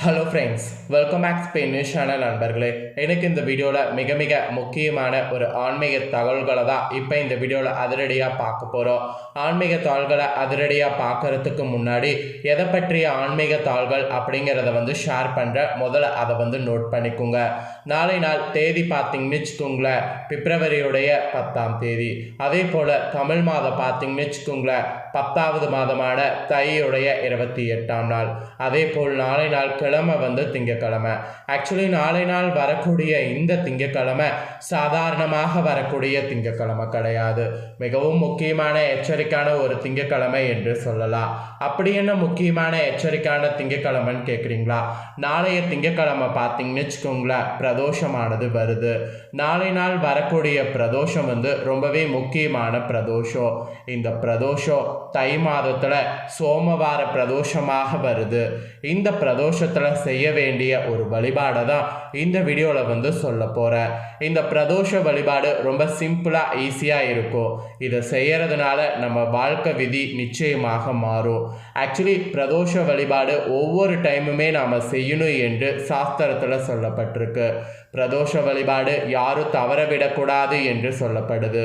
Hello friends welcome back Spain news channel நண்பர்களே. எனக்கு இந்த வீடியோவில் மிக மிக முக்கியமான ஒரு ஆன்மீக தகவல்களை தான் இப்போ இந்த வீடியோவில் அதிரடியாக பார்க்க போகிறோம் ஆன்மீக தாள்களை அதிரடியாக பார்க்கறதுக்கு முன்னாடி எதை பற்றிய ஆன்மீக தாள்கள் அப்படிங்கிறத வந்து ஷேர் பண்ணுற முதல்ல அதை வந்து நோட் பண்ணிக்கோங்க. நாளை நாள் தேதி பார்த்தீங்கன்னு வச்சுக்கோங்களேன் பிப்ரவரியுடைய பத்தாம் தேதி. அதே போல் தமிழ் மாதம் பார்த்தீங்கன்னு வச்சுக்கோங்களேன் பத்தாவது மாதமான தையுடைய இருபத்தி எட்டாம் நாள். அதே போல் நாளை நாள் கிழமை வந்து திங்கக்கிழமை. ஆக்சுவலி நாளை நாள் வரக்கூடிய இந்த திங்கக்கிழமை சாதாரணமாக வரக்கூடிய திங்கக்கிழமை கிடையாது. மிகவும் முக்கியமான எச்சரிக்கையான ஒரு திங்கக்கிழமை என்று சொல்லலாம். அப்படி என்ன முக்கியமான எச்சரிக்கையான திங்கக்கிழமைன்னு கேட்குறீங்களா நாளைய திங்கக்கிழமை பார்த்தீங்கன்னு வச்சுக்கோங்களேன் பிரதோஷமானது வருது. நாளை நாள் வரக்கூடிய பிரதோஷம் வந்து ரொம்பவே முக்கியமான பிரதோஷம். இந்த பிரதோஷம் தை மாதத்தில் சோமவார பிரதோஷமாக வருது. இந்த பிரதோஷத்தில் செய்ய வேண்டிய ஒரு வழிபாடை தான் இந்த வீடியோவில் வந்து சொல்ல போகிறேன் இந்த பிரதோஷ வழிபாடு ரொம்ப சிம்பிளாக ஈஸியாக இருக்கும். இதை செய்கிறதுனால நம்ம வாழ்க்கை விதி நிச்சயமாக மாறும். ஆக்சுவலி பிரதோஷ வழிபாடு ஒவ்வொரு டைமுமே நாம் செய்யணும் என்று சாஸ்திரத்தில் சொல்லப்பட்டிருக்கு. பிரதோஷ வழிபாடு யாரும் தவற விடக்கூடாது என்று சொல்லப்படுது.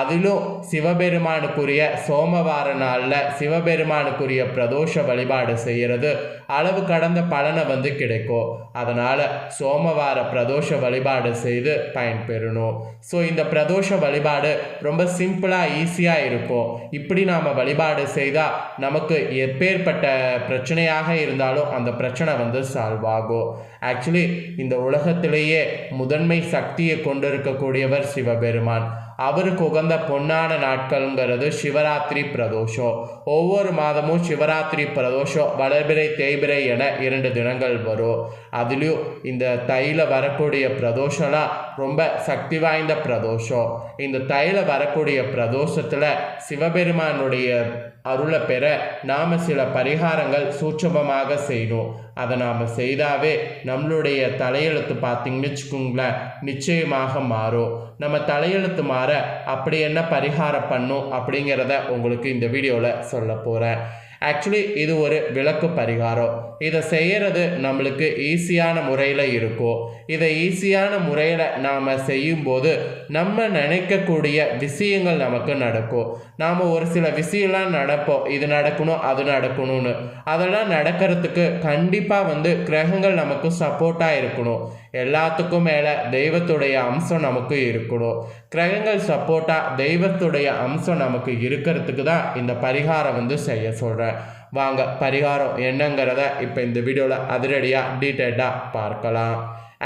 அதிலும் சிவபெருமானுக்குரிய சோமவார நாளில் சிவபெருமானுக்குரிய பிரதோஷ வழிபாடு செய்கிறது அளவு கடந்த பலனை வந்து கிடைக்கும். அதனால் சோமவார பிரதோஷ வழிபாடு செய்து பயன்பெறணும். ஸோ இந்த பிரதோஷ வழிபாடு ரொம்ப சிம்பிளாக ஈஸியாக இருக்கும். இப்படி நாம் வழிபாடு செய்தால் நமக்கு எப்பேற்பட்ட பிரச்சனையாக இருந்தாலும் அந்த பிரச்சனை வந்து சால்வ் ஆகும். ஆக்சுவலி இந்த உலகத்திலேயே முதன்மை சக்தியை கொண்டிருக்கக்கூடியவர் சிவபெருமான். அவருக்கு உகந்த பொன்னான நாட்கள்ங்கிறது சிவராத்திரி பிரதோஷம். ஒவ்வொரு மாதமும் சிவராத்திரி பிரதோஷம் வளர்பிறை தேய்பிறை என இரண்டு தினங்கள் வரும். அதுலேயும் இந்த தைல வரக்கூடிய பிரதோஷம்லாம் ரொம்ப சக்தி வாய்ந்த பிரதோஷம். இந்த தைல வரக்கூடிய பிரதோஷத்தில் சிவபெருமானுடைய அருளை பெற நாம் சில பரிகாரங்கள் சூட்சமமாக செய்யணும் அதை நாம் செய்தாவே நம்மளுடைய தலையெழுத்து பார்த்தீங்கன்னு வச்சுக்கோங்களேன் நிச்சயமாக மாறும். நம்ம தலையெழுத்து மாற அப்படி என்ன பரிகாரம் பண்ணும் அப்படிங்கிறத உங்களுக்கு இந்த வீடியோவில் சொல்ல போகிறேன் ஆக்சுவலி இது ஒரு விளக்கு பரிகாரம். இதை செய்கிறது நம்மளுக்கு ஈஸியான முறையில் இருக்கும். இதை ஈஸியான முறையில் நாம் செய்யும்போது நம்ம நினைக்கக்கூடிய விஷயங்கள் நமக்கு நடக்கும். நாம் ஒரு சில விஷயம்லாம் நடப்போம். இது நடக்கணும் அது நடக்கணும்னு. அதெல்லாம் நடக்கிறதுக்கு கண்டிப்பாக வந்து கிரகங்கள் நமக்கு சப்போர்ட்டாக இருக்கணும். எல்லாத்துக்கும் மேலே தெய்வத்துடைய அம்சம் நமக்கு இருக்கணும். கிரகங்கள் சப்போர்ட்டாக தெய்வத்துடைய அம்சம் நமக்கு இருக்கிறதுக்கு தான் இந்த பரிகாரம் வந்து செய்ய சொல்கிறேன் வாங்க பரிகாரம் என்னங்கிறத இப்போ இந்த வீடியோவில் அதிரடியாக டீட்டெயில்டாக பார்க்கலாம்.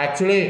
ஆக்சுவலி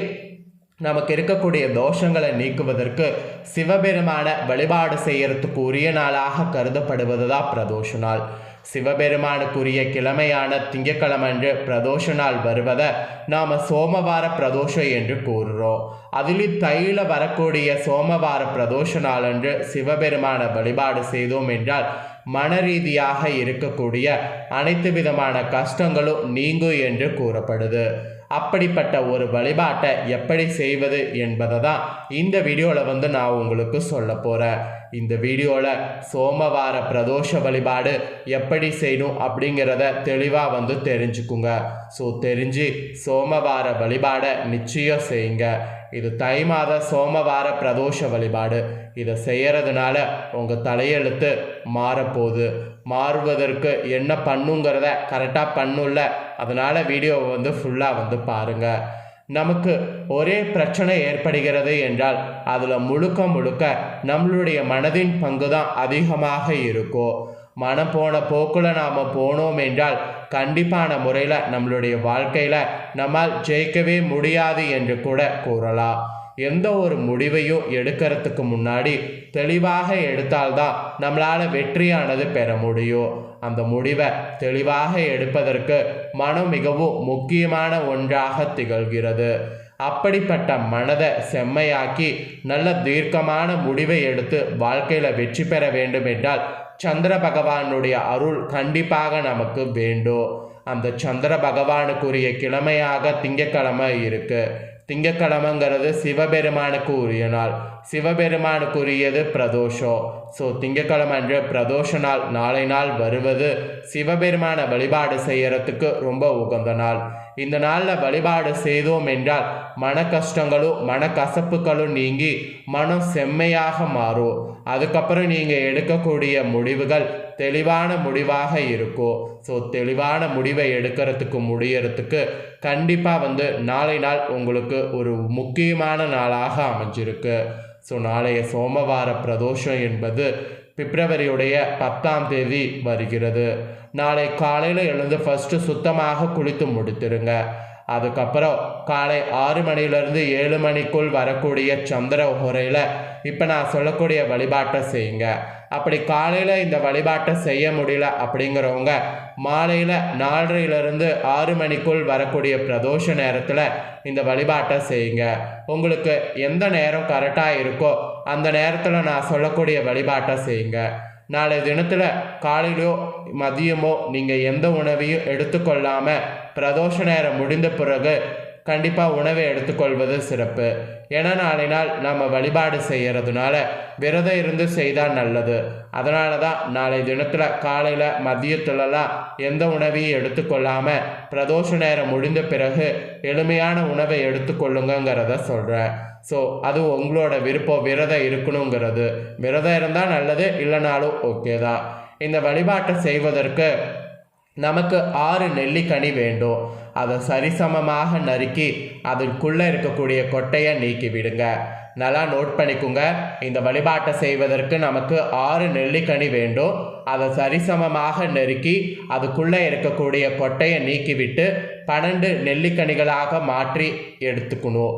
நமக்கு இருக்கக்கூடிய தோஷங்களை நீக்குவதற்கு சிவபெருமான வழிபாடு செய்யறதுக்கு உரிய நாளாக கருதப்படுவது தான் பிரதோஷ நாள். சிவபெருமானுக்குரிய கிழமையான திங்கக்கிழமன்று பிரதோஷ நாள் வருவதை நாம் சோமவார பிரதோஷம் என்று கூறுறோம். அதில் தையில வரக்கூடிய சோமவார பிரதோஷ நாளன்று சிவபெருமான வழிபாடு செய்தோம் என்றால் மனரீதியாக இருக்கக்கூடிய அனைத்து விதமான கஷ்டங்களும் நீங்கும் என்று கூறப்படுது. அப்படிப்பட்ட ஒரு வழிபாட்டை எப்படி செய்வது என்பதை தான் இந்த வீடியோவில் வந்து நான் உங்களுக்கு சொல்ல போகிறேன் இந்த வீடியோவில் சோமவார பிரதோஷ வழிபாடு எப்படி செய்யணும் அப்படிங்கிறத தெளிவாக வந்து தெரிஞ்சுக்குங்க. ஸோ தெரிஞ்சு சோமவார வழிபாடை நிச்சயம் செய்யுங்க. இது தை மாத சோமவார பிரதோஷ வழிபாடு. இதை செய்கிறதுனால உங்கள் தலையெழுத்து மாறப்போகுது. மாறுவதற்கு என்ன பண்ணுங்கிறத கரெக்டாக பண்ணும்ல. அதனால் வீடியோவை வந்து ஃபுல்லாக வந்து பாருங்கள் நமக்கு ஒரே பிரச்சனை ஏற்படுகிறது என்றால் அதில் முழுக்க முழுக்க நம்மளுடைய மனதின் பங்கு தான் அதிகமாக இருக்கும். மனம் போன போக்கில் நாம் போனோம் என்றால் கண்டிப்பான முறையில் நம்மளுடைய வாழ்க்கையில் நம்மால் ஜெயிக்கவே முடியாது என்று கூட கூறலாம். எந்த ஒரு முடிவையும் எடுக்கிறதுக்கு முன்னாடி தெளிவாக எடுத்தால்தான் நம்மளால் வெற்றியானது பெற முடியும். அந்த முடிவை தெளிவாக எடுப்பதற்கு மனம் மிகவும் முக்கியமான ஒன்றாக திகழ்கிறது. அப்படிப்பட்ட மனதை செம்மையாக்கி நல்ல தீர்க்கமான முடிவை எடுத்து வாழ்க்கையில் வெற்றி பெற வேண்டும் என்றால் சந்திர பகவானுடைய அருள் கண்டிப்பாக நமக்கு வேண்டும். அந்த சந்திர பகவானுக்குரிய கிழமையாக திங்கக்கிழமை இருக்குது திங்கக்கிழமைங்கிறது சிவபெருமானுக்கு உரிய நாள். சிவபெருமானுக்கு உரியது பிரதோஷம். ஸோ திங்கக்கிழமை அன்று பிரதோஷ நாள். நாளை நாள் வருவது சிவபெருமானை வழிபாடு செய்யறதுக்கு ரொம்ப உகந்த நாள். இந்த நாளில் வழிபாடு செய்தோம் என்றால் மன கஷ்டங்களும் மன கசப்புகளும் நீங்கி மனம் செம்மையாக மாறும். அதுக்கப்புறம் நீங்கள் எடுக்கக்கூடிய முடிவுகள் தெளிவான முடிவாக இருக்கும் ஸோ தெளிவான முடிவை எடுக்கிறதுக்கு முடியறதுக்கு கண்டிப்பாக வந்து நாளை நாள் உங்களுக்கு ஒரு முக்கியமான நாளாக அமைஞ்சிருக்கு. ஸோ நாளைய சோமவார பிரதோஷம் என்பது பிப்ரவரியுடைய பத்தாம் தேதி வருகிறது. நாளை காலையில் எழுந்து ஃபஸ்ட்டு சுத்தமாக குளித்து முடித்திருங்க. அதுக்கப்புறம் காலை ஆறு மணிலேருந்து ஏழு மணிக்குள் வரக்கூடிய சந்திர உரையில் இப்போ நான் சொல்லக்கூடிய வழிபாட்டை செய்யுங்க. அப்படி காலையில் இந்த வழிபாட்டை செய்ய முடியல அப்படிங்கிறவங்க மாலையில் நாலரையிலிருந்து ஆறு மணிக்குள் வரக்கூடிய பிரதோஷ நேரத்தில் இந்த வழிபாட்டை செய்யுங்க. உங்களுக்கு எந்த நேரம் கரெக்டாக இருக்கோ அந்த நேரத்தில் நான் சொல்லக்கூடிய வழிபாட்டை செய்யுங்க. நாளை தினத்தில் காலையிலோ மதியமோ நீங்கள் எந்த உணவையும் எடுத்துக்கொள்ளாமல் பிரதோஷ நேரம் முடிந்த பிறகு கண்டிப்பாக உணவை எடுத்துக்கொள்வது சிறப்பு. ஏன்னா நாளை நாள் நம்ம வழிபாடு செய்கிறதுனால விரதம் இருந்து செய்தால் நல்லது. அதனால தான் நாளை தினத்தில் காலையில் மதியத்துலலாம் எந்த உணவையும் எடுத்துக்கொள்ளாமல் பிரதோஷ நேரம் முடிந்த பிறகு எளிமையான உணவை எடுத்துக்கொள்ளுங்கிறத சொல்கிறேன் ஸோ அது உங்களோட விருப்பம். விரதம் இருக்கணுங்கிறது. விரதம் இருந்தால் நல்லது இல்லைனாலும் ஓகே தான். இந்த வழிபாட்டை செய்வதற்கு நமக்கு ஆறு நெல்லிக்கனி வேண்டும். அதை சரிசமமாக நறுக்கி அதற்குள்ளே இருக்கக்கூடிய கொட்டையை நீக்கி விடுங்க நல்லா நோட் பண்ணிக்கோங்க. இந்த வழிபாட்டை செய்வதற்கு நமக்கு ஆறு நெல்லிக்கனி வேண்டும். அதை சரிசமமாக நெருக்கி அதுக்குள்ளே இருக்கக்கூடிய கொட்டையை நீக்கிவிட்டு பன்னெண்டு நெல்லிக்கனிகளாக மாற்றி எடுத்துக்கணும்.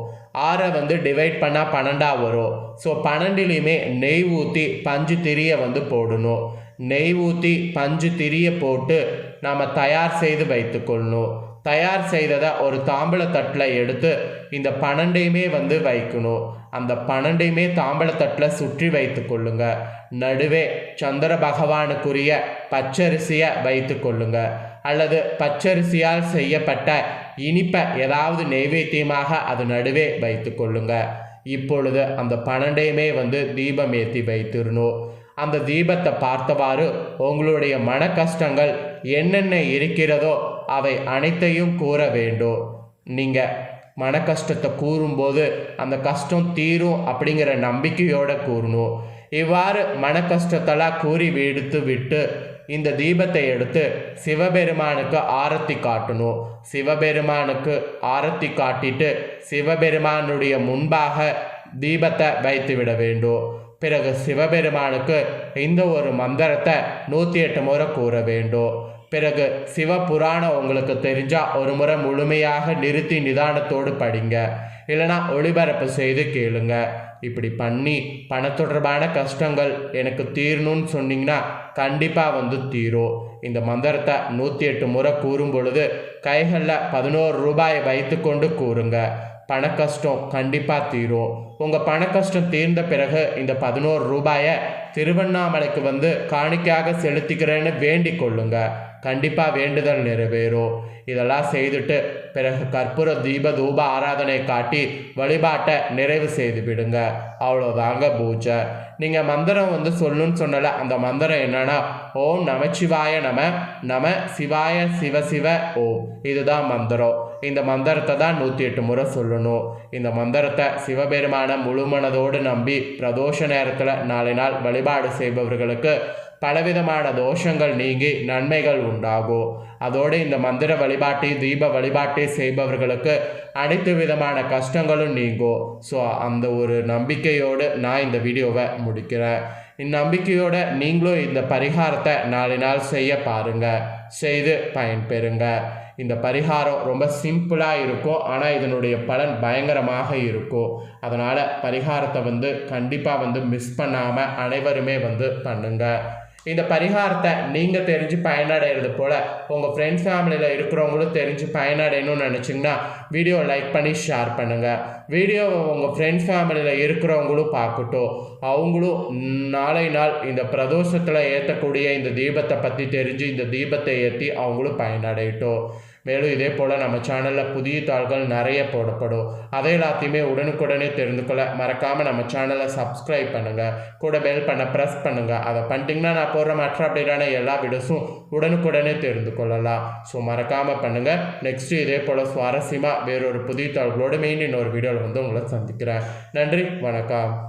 ஆறை வந்து டிவைட் பண்ணால் பன்னெண்டாக வரும். ஸோ பன்னெண்டுலேயுமே நெய் ஊற்றி பஞ்சு திரியை வந்து போடணும். நெய் ஊற்றி பஞ்சு திரிய போட்டு நாம் தயார் செய்து வைத்துக்கொள்ளணும் தயார் செய்ததை ஒரு தாம்பழத்தட்டில் எடுத்து இந்த பன்னெண்டையுமே வந்து வைக்கணும். அந்த பன்னெண்டையுமே தாம்பழத்தட்டில் சுற்றி வைத்து கொள்ளுங்க நடுவே சந்திர பகவானுக்குரிய பச்சரிசியை வைத்து கொள்ளுங்க அல்லது பச்சரிசியால் செய்யப்பட்ட இனிப்பை ஏதாவது நெய்வேத்தியமாக அது நடுவே வைத்து கொள்ளுங்க இப்பொழுது அந்த பன்னெண்டையுமே வந்து தீபம் ஏற்றி வைத்திருணும் அந்த தீபத்தை பார்த்தவாறு உங்களுடைய மன கஷ்டங்கள் என்னென்ன இருக்கிறதோ அவை அனைத்தையும் கூற வேண்டும். நீங்கள் மன கஷ்டத்தை கூறும்போது அந்த கஷ்டம் தீரும் அப்படிங்கிற நம்பிக்கையோடு கூறணும். இவ்வாறு மன கஷ்டத்தெல்லாம் கூறி விடுத்து விட்டு இந்த தீபத்தை எடுத்து சிவபெருமானுக்கு ஆரத்தி காட்டணும். சிவபெருமானுக்கு ஆரத்தி காட்டிட்டு சிவபெருமானுடைய முன்பாக தீபத்தை வைத்து விட வேண்டும். பிறகு சிவபெருமானுக்கு இந்த ஒரு மந்திரத்தை நூற்றி எட்டு முறை கூற வேண்டும். பிறகு சிவபுராணம் உங்களுக்கு தெரிஞ்சால் ஒரு முறை முழுமையாக நிறுத்தி நிதானத்தோடு படிங்க. இல்லைனா ஒளிபரப்பு செய்து கேளுங்க. இப்படி பண்ணி பண தொடர்பான கஷ்டங்கள் எனக்கு தீரணும்னு சொன்னீங்கன்னா கண்டிப்பாக வந்து தீரும். இந்த மந்திரத்தை நூற்றி எட்டு முறை கூறும் பொழுது கைகளில் பதினோரு ரூபாயை வைத்துக்கொண்டு கூறுங்க. பண கஷ்டம் கண்டிப்பாக தீரும். உங்கள் பண கஷ்டம் தீர்ந்த பிறகு இந்த பதினோரு ரூபாயை திருவண்ணாமலைக்கு வந்து காணிக்கையாக செலுத்திக்கிறேன்னு வேண்டிக் கொள்ளுங்க. கண்டிப்பாக வேண்டுதல் நிறைவேறும். இதெல்லாம் செய்துட்டு பிறகு கற்பூர தீப தூப ஆராதனை காட்டி வழிபாட்டை நிறைவு செய்து விடுங்க. அவ்வளோதாங்க பூஜை. நீங்கள் மந்திரம் வந்து சொல்லணும்னு சொன்னல அந்த மந்திரம் என்னன்னா ஓம் நமச்சிவாய நம நம சிவாய சிவ சிவ ஓம். இதுதான் மந்திரம். இந்த மந்திரத்தை தான் நூற்றி எட்டு முறை சொல்லணும். இந்த மந்திரத்தை சிவபெருமான முழுமனதோடு நம்பி பிரதோஷ நேரத்தில் நாளை நாள் வழிபாடு செய்பவர்களுக்கு பலவிதமான தோஷங்கள் நீங்கி நன்மைகள் உண்டாகும் அதோடு இந்த மந்திர வழிபாட்டை தீப வழிபாட்டை செய்பவர்களுக்கு அனைத்து விதமான கஷ்டங்களும் நீங்கும் ஸோ அந்த ஒரு நம்பிக்கையோடு நான் இந்த வீடியோவை முடிக்கிறேன் இந்நம்பிக்கையோட நீங்களும் இந்த பரிகாரத்தை நாலு நாள் செய்ய பாருங்க செய்து பயன்பெறுங்க இந்த பரிகாரம் ரொம்ப சிம்பிளாக இருக்கும் ஆனால் இதனுடைய பலன் பயங்கரமாக இருக்கும் அதனால் பரிகாரத்தை வந்து கண்டிப்பாக வந்து மிஸ் பண்ணாமல் அனைவருமே வந்து பண்ணுங்கள் இந்த பரிகாரத்தை நீங்கள் தெரிஞ்சு பயனடைகிறது போல் உங்கள் ஃப்ரெண்ட்ஸ் ஃபேமிலியில் இருக்கிறவங்களும் தெரிஞ்சு பயனடையணும்னு நினச்சிங்கன்னா வீடியோ லைக் பண்ணி ஷேர் பண்ணுங்கள் வீடியோவை உங்கள் ஃப்ரெண்ட்ஸ் ஃபேமிலியில் இருக்கிறவங்களும் பார்க்கட்டும். அவங்களும் நாளை நாள் இந்த பிரதோஷத்தில் ஏற்றக்கூடிய இந்த தீபத்தை பற்றி தெரிஞ்சு இந்த தீபத்தை ஏற்றி அவங்களும் பயனடையட்டும். மேலும் இதே போல் நம்ம சேனலில் புதிய தாள்கள் நிறைய போடப்படும். அதை எல்லாத்தையுமே உடனுக்குடனே தெரிந்து கொள்ள மறக்காமல் நம்ம சேனலை சப்ஸ்கிரைப் பண்ணுங்கள் கூட பெல் பண்ண ப்ரெஸ் பண்ணுங்கள் அதை பண்ணிட்டீங்கன்னா நான் போடுற மற்ற அப்படியான எல்லா வீடியோஸும் உடனுக்குடனே தெரிந்து கொள்ளலாம். ஸோ மறக்காமல் பண்ணுங்கள் நெக்ஸ்ட்டு இதே போல் சுவாரஸ்யமாக வேறொரு புதிய தாள்களோடு மெயின் இன்னொரு வீடியோவில் வந்து உங்களை சந்திக்கிறேன். நன்றி. வணக்கம்.